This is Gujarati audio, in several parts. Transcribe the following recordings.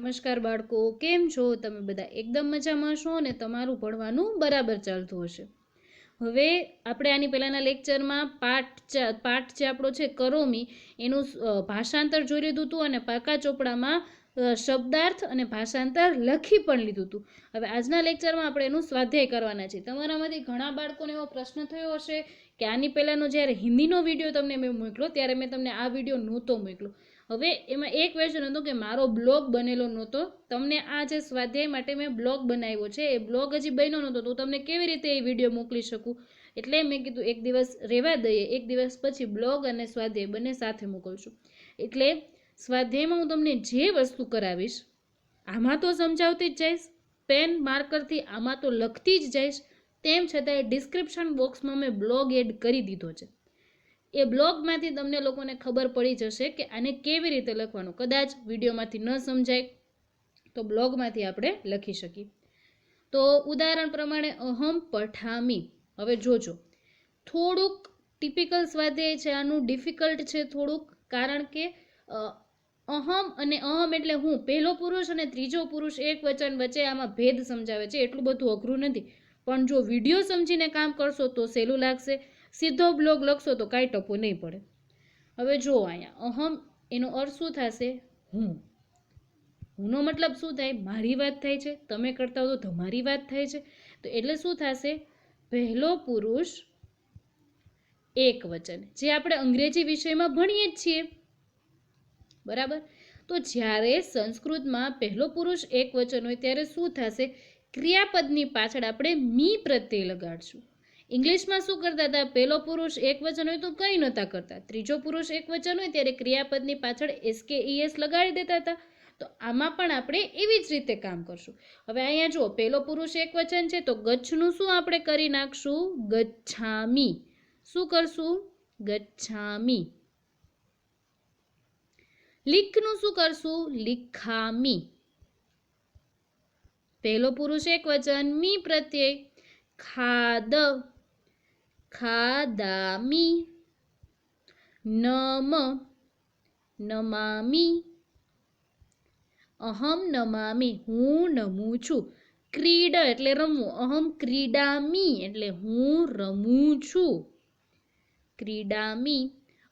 નમસ્કાર બાળકો, કેમ છો? તમે બધા એકદમ મજામાં છો અને તમારું ભણવાનું બરાબર ચાલતું હશે. હવે આપણે આની પહેલાંના લેક્ચરમાં પાઠ પાઠ જે આપણો છે કરોમી, એનું ભાષાંતર જોઈ લીધું હતું અને પાકા ચોપડામાં શબ્દાર્થ અને ભાષાંતર લખી પણ લીધું હતું. હવે આજના લેક્ચરમાં આપણે એનું સ્વાધ્યાય કરવાના છે. તમારામાંથી ઘણા બાળકોને એવો પ્રશ્ન થયો હશે કે આની પહેલાંનો જ્યારે હિન્દીનો વીડિયો તમને મેં મોકલો, ત્યારે મેં તમને આ વીડિયો નહોતો મોકલો. હવે એમાં એક ક્વેશ્ચન હતો કે મારો બ્લોગ બનેલો નહોતો. તમને આ જે સ્વાધ્યાય માટે મેં બ્લોગ બનાવ્યો છે, એ બ્લોગ હજી બન્યો નહોતો, તો તમને કેવી રીતે એ વીડિયો મોકલી શકું? એટલે મેં કીધું એક દિવસ રહેવા દઈએ, એક દિવસ પછી બ્લોગ અને સ્વાધ્યાય બંને સાથે મોકલશું. એટલે સ્વાધ્યાયમાં હું તમને જે વસ્તુ કરાવીશ, આમાં તો સમજાવતી જ જઈશ, પેન માર્કરથી આમાં તો લખતી જ જઈશ, તેમ છતાંય ડિસ્ક્રિપ્શન બોક્સમાં મેં બ્લોગ એડ કરી દીધો છે. એ બ્લોગમાંથી તમને લોકોને ખબર પડી જશે કે આને કેવી રીતે લખવાનું. કદાચ વિડીયોમાંથી ન સમજાય તો બ્લોગમાંથી આપણે લખી શકીએ. તો ઉદાહરણ પ્રમાણે અહમ પઠામી. હવે જોજો. થોડુંક ટિપિકલ સ્વાધ્યાય છે, આનું ડિફિકલ્ટ છે થોડુંક, કારણ કે અહમ અને અહમ એટલે હું. પહેલો પુરુષ અને ત્રીજો પુરુષ એક વચન વચ્ચે આમાં ભેદ સમજાવે છે, એટલું બધું અઘરું નથી. પણ જો વીડિયો સમજીને કામ કરશો તો સહેલું લાગશે. સીધો બ્લોગ લખશો તો કાંઈ ટપો નહીં પડે. હવે જુઓ અહીંયા, અહમ, એનો અર્થ શું થશે? હું. હુંનો મતલબ શું થાય? મારી વાત થાય છે, તમે કરતા હો તો તમારી વાત થાય છે. તો એટલે શું થશે? પહેલો પુરુષ એક વચન. જે આપણે અંગ્રેજી વિષયમાં ભણીએ જ છીએ. બરાબર? તો જ્યારે સંસ્કૃતમાં પહેલો પુરુષ એક વચન હોય, ત્યારે શું થશે? ક્રિયાપદની પાછળ આપણે મી પ્રત્યય લગાડશું. ઇંગ્લિશમાં શું કરતા હતા? પહેલો પુરુષ એક વચન હોય તો કંઈ નહોતા કરતા. ત્રીજો પુરુષ એક વચન હોય ત્યારે ક્રિયાપદની પાછળ એસ કે ઈએસ લગાડી દેતા હતા. તો આમાં પણ આપણે એવી જ રીતે કામ કરશું. હવે અહીંયા જુઓ પહેલો પુરુષ એક વચન છે તો ગચ્છનું શું આપણે કરી નાખશું? ગચ્છામી. શું કરશું? ગચ્છામી. લીખનું શું કરશું? લિખામી. પહેલો પુરુષ એક વચન, મી પ્રત્યે ખાદ. ખાદામી નમ નમામી અહમ નમામી હું નમું છું ક્રીડ એટલે રમવું અહમ ક્રીડામી એટલે હું રમું છું ક્રીડામી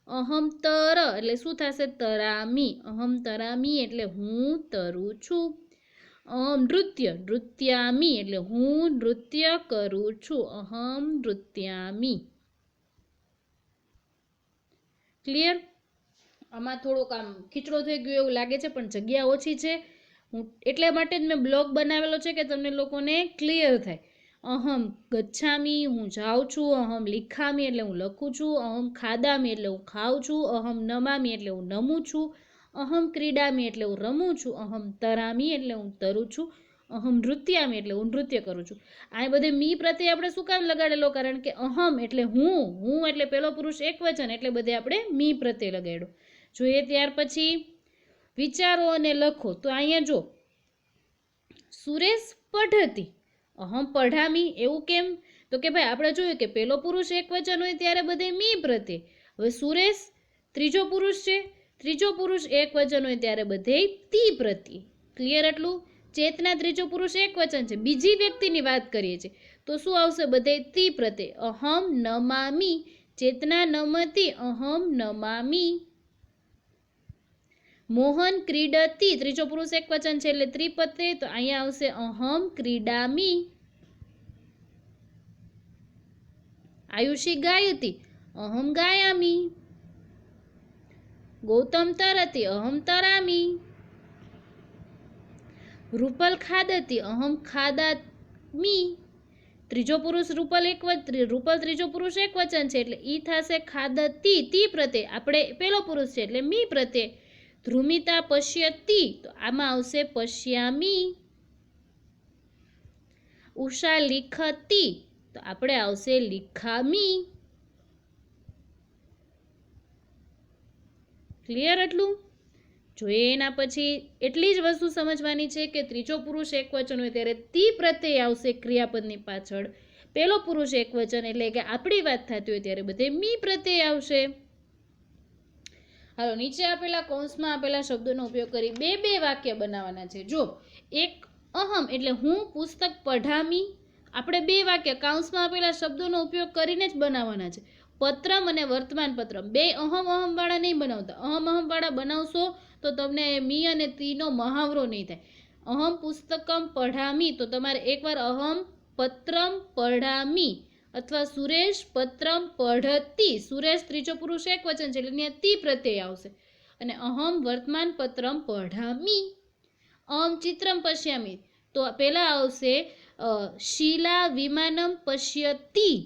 અહમ તર એટલે શું થશે તરામી અહમ તરામી એટલે હું તરું છું નૃત્ય, નૃત્યામી એટલે હું નૃત્ય કરું છું. અહમ નૃત્યામી. ક્લિયર આમાં થોડોક આમ ખીચડો થઈ ગયો એવું લાગે છે, પણ જગ્યા ઓછી છે. હું એટલા માટે જ મેં બ્લોગ બનાવેલો છે કે તમને લોકોને ક્લિયર થાય. અહમ ગચ્છામી, હું જાઉં છું. અહમ લિખામી એટલે હું લખું છું. અહમ ખાદામી એટલે હું ખાઉં છું. અહમ નમામી એટલે હું નમું છું. અહમ ક્રીડામી એટલે હું રમું છું, અહમ તરામી એટલે હું તરું છું, અહમ નૃત્યામી એટલે હું નૃત્ય કરું છું. આ બધે મી પ્રત્યે આપણે શું કામ લગાડેલો? કારણ કે અહમ એટલે હું હું એટલે પેલો પુરુષ એક વચન એટલે બધે આપણે મી પ્રત્યે લગાડ્યો. જોઈએ ત્યાર પછી વિચારો અને લખો. તો અહીંયા જો, સુરેશ પઢતી. અહમ પઢામી, એવું કેમ? તો કે ભાઈ, આપણે જોયું કે પેલો પુરુષ એક વચન હોય ત્યારે બધે મી પ્રત્યે. હવે સુરેશ ત્રીજો પુરુષ છે. ત્રીજો પુરુષ એક વચન હોય ત્યારે બધે તી પ્રત્યે. ક્લિયર એટલું ચેતના ત્રીજો પુરુષ એક વચન છે. બીજી વ્યક્તિની વાત કરીએ છીએ, તો શું આવશે? બધે તી પ્રત્યે. અહમ નમામી. ચેતના નમતી, અહમ નમામી. મોહન ક્રીડતી. ત્રીજો પુરુષ એક વચન છે એટલે ત્રિપતે તો અહીંયા આવશે અહમ ક્રીડામી. આયુષી ગાયતી, અહમ ગાયામી. ગૌતમ તરતી અહમ તરામી. રૂપલ ખાદતી અહમ ખાદામી. ત્રીજો પુરુષ રૂપલ એક રૂપલ ત્રીજો પુરુષ એક વચન છે એટલે ઈ થશે ખાદતી તી પ્રત્યે. આપણે પેલો પુરુષ છે એટલે મી પ્રત્યે. ધ્રુમિતા પશ્યતી, તો આમાં આવશે પશ્યામી. ઉષા લિખતી, તો આપણે આવશે લિખામી. ક્લિયર એટલું જોઈએ એના પછી એટલી જ વસ્તુ સમજવાની છે કે ત્રીજો પુરુષ એક વચન હોય ત્યારે તી પ્રત્યય આવશે ક્રિયાપદની પાછળ. પેલો પુરુષ એક વચન એટલે કે આપણી વાત થતી હોય ત્યારે બધે મી પ્રત્યય આવશે. હાલો, નીચે આપેલા કૌંસમાં આપેલા શબ્દોનો ઉપયોગ કરી બે બે વાક્ય બનાવવાના છે. જો, એક અહમ એટલે હું પુસ્તક પઢામી. આપણે બે વાક્ય કાઉન્સમાં આપેલા શબ્દોનો ઉપયોગ કરીને જ બનાવવાના છે. પત્રમ અને વર્તમાન પત્રમ બે અહમ અહમવાળા નહીં બનાવતા. અહમ અહમવાળા બનાવશો તો તમને મી અને તીનો મહાવરો નહીં થાય. અહમ પુસ્તકમ પઢામી તો તમારે એકવાર અહમ પત્રમ પઢામી અથવા સુરેશ પત્રમ પઢતી. સુરેશ ત્રીજો પુરુષ એક વચન છે એટલે ત્યાં તી પ્રત્યય આવશે. અને અહમ વર્તમાન પત્રમ પઢામી. અહમ ચિત્રમ પશ્યામી. તો પહેલાં આવશે શીલા વિમાનમ પશ્યતી.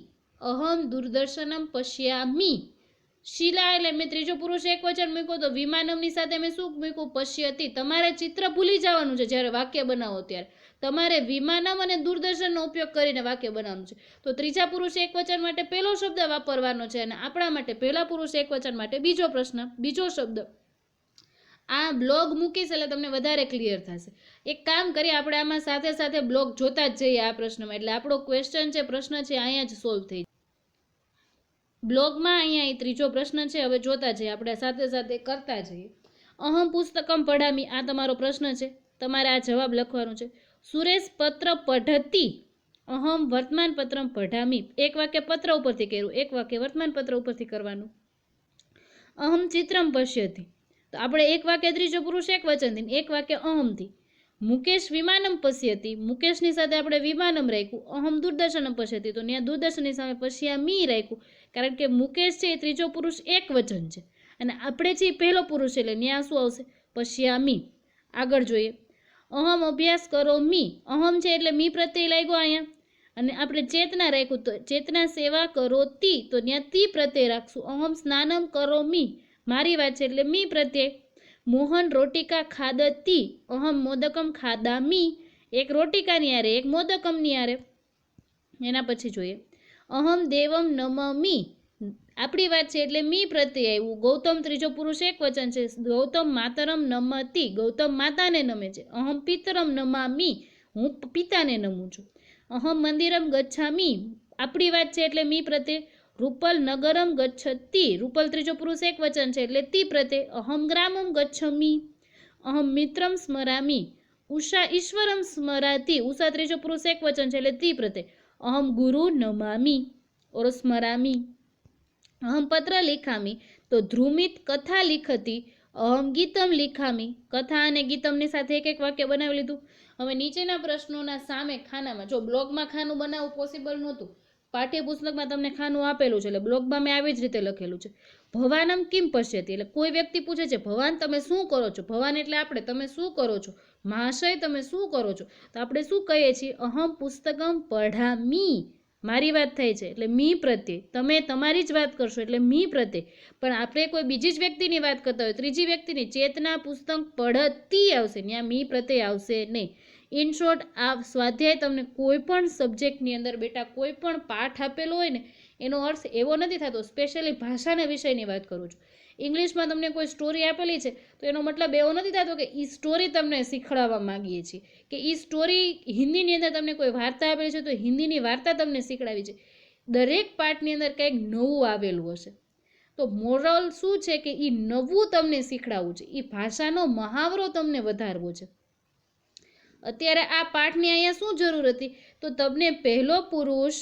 અહમ દૂરદર્શનમ પશ્યામી. શિલા એટલે મેં ત્રીજો પુરુષ એક વચન મૂક્યો તો વિમાનમની સાથે મેં શું મૂક્યું? પશ્યતી. તમારે ચિત્ર ભૂલી જવાનું છે જ્યારે વાક્ય બનાવો ત્યારે. તમારે વિમાનમ અને દૂરદર્શનનો ઉપયોગ કરીને વાક્ય બનાવવાનું છે. તો ત્રીજા પુરુષ એક વચન માટે પહેલો શબ્દ વાપરવાનો છે અને આપણા માટે પહેલા પુરુષ એક વચન માટે બીજો પ્રશ્ન, બીજો શબ્દ. આ બ્લોગ મૂકીશ એટલે તમને વધારે ક્લિયર થશે. એક કામ કરીએ, આપણે આમાં સાથે સાથે બ્લોગ જોતા જ જઈએ આ પ્રશ્નમાં. એટલે આપણો ક્વેશ્ચન છે, પ્રશ્ન છે, અહીંયા જ સોલ્વ થઈ બ્લોગમાં અહીંયા એ ત્રીજો પ્રશ્ન છે, હવે જોતા જઈએ, આપણે સાથે સાથે કરતા જઈએ. અહમ પુસ્તકમ પઢામી, આ તમારો પ્રશ્ન છે, તમારે આ જવાબ લખવાનો છે. સુરેશ પત્ર પઢતી, અહમ વર્તમાન પત્રમ પઢામી. એક વાક્ય પત્ર ઉપરથી કર્યું, એક વાક્ય વર્તમાન પત્ર ઉપરથી કરવાનું. અહમ ચિત્રમ પશ્યતી. તો આપણે એક વાક્ય ત્રીજો પુરુષ, એક વચનથી એક વાક્ય અહમથી. મુકેશ વિમાનમ પશ્યતી મુકેશની સાથે આપણે વિમાનમ રાખ્યું. અહમ દૂરદર્શનમ પશ્યતી તો ત્યાં દૂરદર્શનની સામે પશ્યા મી રાખ્યું. કારણ કે મુકેશ છે એ ત્રીજો પુરુષ એક વચન છે. અને આપણે એ પહેલો પુરુષ એટલે ત્યાં શું આવશે? પશ્યા મી. આગળ જોઈએ. અહમ અભ્યાસ કરો મી. અહમ છે એટલે મી પ્રત્યય લાગ્યો અહીંયા. અને આપણે ચેતના રાખ્યું તો ચેતના સેવા કરો તી. તો ત્યાં તી પ્રત્યય રાખશું. અહમ સ્નાનમ કરો મી. મારી વાત છે એટલે મી પ્રત્યય. મોહન રોટિકા ખાદતી, અહમ મોદકમ ખાદામી. એક રોટિકાની આરે, એક મોદકમની આરે. એના પછી જોઈએ. અહમ દેવમ નમમી. આપણી વાત છે એટલે મી પ્રત્યે આવ્યું. ગૌતમ ત્રીજો પુરુષ એક વચન છે. ગૌતમ માતરમ નમતી. ગૌતમ માતાને નમે છે. અહમ પિતરમ નમામી. હું પિતાને નમું છું. અહમ મંદિરમ ગચ્છામી. આપણી વાત છે એટલે મી પ્રત્યે રૂપલ નગરમ ગચ્છતી. રૂપલ ત્રીજો પુરુષ એક વચન છે, એટલે તી પ્રત્યે અહમ ગ્રામમ ગચ્છમી, અહમ મિત્રમ સ્મરામી, ઉષા ઈશ્વરમ સ્મરાતી. ઉષા ત્રીજો પુરુષ એક વચન છે, એટલે તી પ્રત્યે અહમ ગુરુ નમામી, ઓર સ્મરામી. અહમ પત્ર લિખામી, તો ધ્રુમિત કથા લિખતી, અહમ ગીતમ લિખામી. કથા અને ગીતમની સાથે એક એક વાક્ય બનાવી લીધું. હવે નીચેના પ્રશ્નોના સામે ખાનામાં, જો બ્લોગમાં ખાનું બનાવવું પોસિબલ નહોતું પાઠ્યપુસ્તકમાં તમને ખાનું આપેલું છે, એટલે બ્લોગમાં મેં આવી જ રીતે લખેલું છે. ભવાનમ કિમ પશ્યતી, એટલે કોઈ વ્યક્તિ પૂછે છે, ભવાન, તમે શું કરો છો? ભવાન એટલે આપણે, તમે શું કરો છો? મહાશય, તમે શું કરો છો? તો આપણે શું કહીએ છીએ? અહમ પુસ્તકમ પઢામી. મારી વાત થાય છે, એટલે મી પ્રત્યે. તમે તમારી જ વાત કરશો, એટલે મી પ્રત્યે. પણ આપણે કોઈ બીજી જ વ્યક્તિની વાત કરતા હોય, ત્રીજી વ્યક્તિની ચેતના પુસ્તક પઢતી આવશે ત્યાં મી પ્રત્યે આવશે નહીં. ઇન શોર્ટ આ સ્વાધ્યાય તમને કોઈ પણ સબ્જેક્ટની અંદર બેટા કોઈ પણ પાઠ આપેલો હોય ને, એનો અર્થ એવો નથી થતો. સ્પેશિયલી ભાષાના વિષયની વાત કરું છું. ઇંગ્લિશમાં તમને કોઈ સ્ટોરી આપેલી છે, તો એનો મતલબ એવો નથી થતો કે એ સ્ટોરી તમને શીખવાડવા માંગીએ છીએ. કે એ સ્ટોરી હિન્દીની અંદર તમને કોઈ વાર્તા આપેલી છે, તો હિન્દીની વાર્તા તમને શીખડાવી છે. દરેક પાઠની અંદર કંઈક નવું આવેલું હશે. તો મોરલ શું છે કે એ નવું તમને શીખડાવવું છે? એ ભાષાનો મહાવરો તમને વધારવો છે. અત્યારે આ પાઠની અહીંયા શું જરૂર હતી? તો તમને પહેલો પુરુષ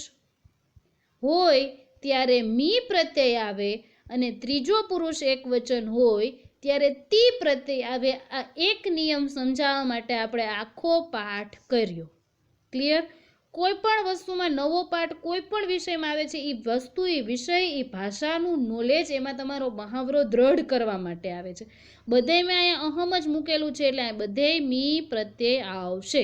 હોય ત્યારે મી પ્રત્યય આવે અને ત્રીજો પુરુષ એક વચન હોય ત્યારે તી પ્રત્યય આવે. આ એક નિયમ સમજાવવા માટે આપણે આખો પાઠ કર્યો. ક્લિયર કોઈ પણ વસ્તુમાં નવો પાઠ કોઈ પણ વિષયમાં આવે છે એ વસ્તુ એ વિષય એ ભાષાનું નોલેજ એમાં તમારો મહાવરો દ્રઢ કરવા માટે આવે છે. બધે મેં અહીંયા અહમ જ મૂકેલું છે, એટલે બધે મી પ્રત્યે આવશે.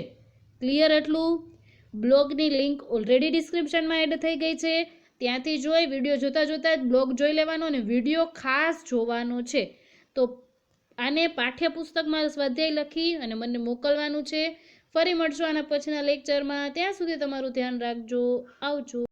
ક્લિયર એટલું બ્લોગની લિંક ઓલરેડી ડિસ્ક્રિપ્શનમાં એડ થઈ ગઈ છે. ત્યાંથી જોઈ વીડિયો જોતાં જોતાં જ બ્લોગ જોઈ લેવાનો અને વીડિયો ખાસ જોવાનો છે. તો આને પાઠ્યપુસ્તકમાં સ્વાધ્યાય લખી અને મને મોકલવાનું છે. ફરી મળશું આના પછીના લેક્ચરમાં ત્યાં સુધી તમારું ધ્યાન રાખજો. આવજો.